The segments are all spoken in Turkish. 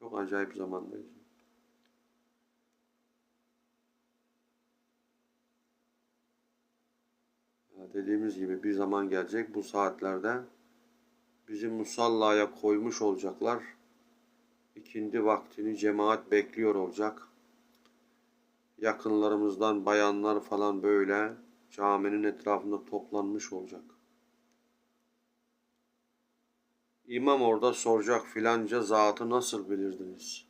Çok acayip zamandayız. Dediğimiz gibi bir zaman gelecek bu saatlerde bizi musallaya koymuş olacaklar. İkindi vaktini cemaat bekliyor olacak. Yakınlarımızdan bayanlar falan böyle caminin etrafında toplanmış olacak. İmam orada soracak filanca zatı nasıl bilirdiniz?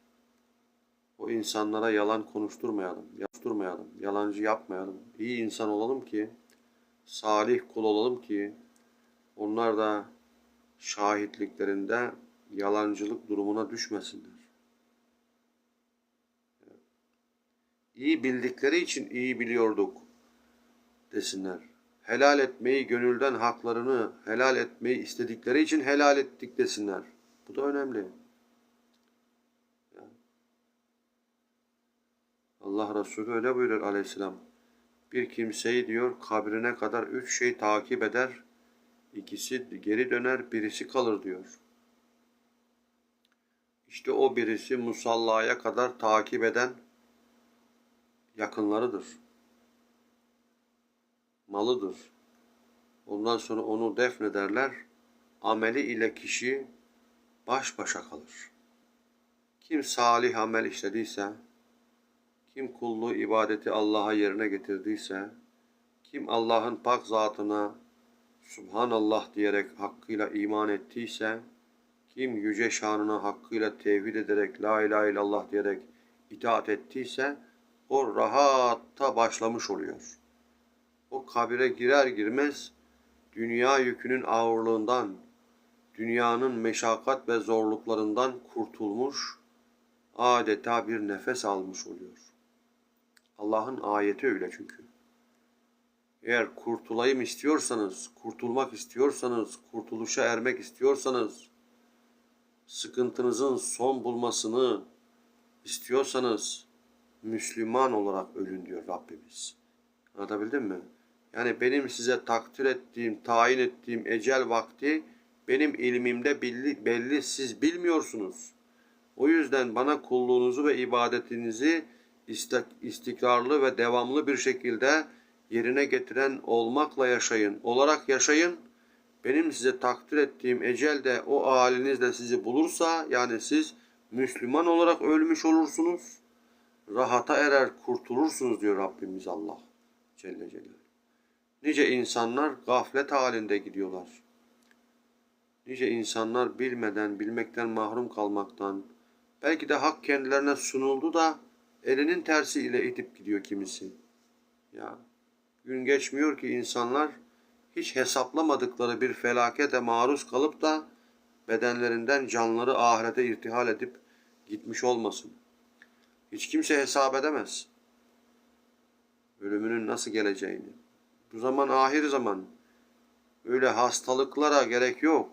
O insanlara yalan konuşturmayalım, yaptırmayalım, yalancı yapmayalım. İyi insan olalım ki, salih kul olalım ki, onlar da şahitliklerinde yalancılık durumuna düşmesinler. İyi bildikleri için iyi biliyorduk desinler. Helal etmeyi, gönülden haklarını helal etmeyi istedikleri için helal ettik desinler. Bu da önemli. Allah Resulü öyle buyurur aleyhisselam. Bir kimseyi diyor kabrine kadar üç şey takip eder. İkisi geri döner, birisi kalır diyor. İşte o birisi musallaya kadar takip eden yakınlarıdır. Malıdır. Ondan sonra onu defnederler. Ameli ile kişi baş başa kalır. Kim salih amel işlediyse, kim kulluğu ibadeti Allah'a yerine getirdiyse, kim Allah'ın pak zatına Subhanallah diyerek hakkıyla iman ettiyse, kim yüce şanına hakkıyla tevhid ederek La ilahe illallah diyerek itaat ettiyse, o rahatta başlamış oluyor. O kabire girer girmez dünya yükünün ağırlığından, dünyanın meşakkat ve zorluklarından kurtulmuş, adeta bir nefes almış oluyor. Allah'ın ayeti öyle çünkü. Eğer kurtulayım istiyorsanız, kurtulmak istiyorsanız, kurtuluşa ermek istiyorsanız, sıkıntınızın son bulmasını istiyorsanız, Müslüman olarak ölün diyor Rabbimiz. Anlatabildim mi? Yani benim size takdir ettiğim, tayin ettiğim ecel vakti benim ilmimde belli, belli siz bilmiyorsunuz. O yüzden bana kulluğunuzu ve ibadetinizi istikrarlı ve devamlı bir şekilde yerine getiren olmakla yaşayın. Olarak yaşayın. Benim size takdir ettiğim ecel de o halinizle sizi bulursa yani siz Müslüman olarak ölmüş olursunuz. Rahata erer kurtulursunuz diyor Rabbimiz Allah Celle Celaluhu. Nice insanlar gaflet halinde gidiyorlar. Nice insanlar bilmeden, bilmekten mahrum kalmaktan, belki de hak kendilerine sunuldu da elinin tersiyle itip gidiyor kimisi. Ya gün geçmiyor ki insanlar hiç hesaplamadıkları bir felakete maruz kalıp da bedenlerinden canları ahirete irtihal edip gitmiş olmasın. Hiç kimse hesap edemez. Ölümünün nasıl geleceğini. Bu zaman ahir zaman. Öyle hastalıklara gerek yok.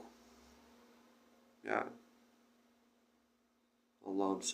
Ya Allah'ım sen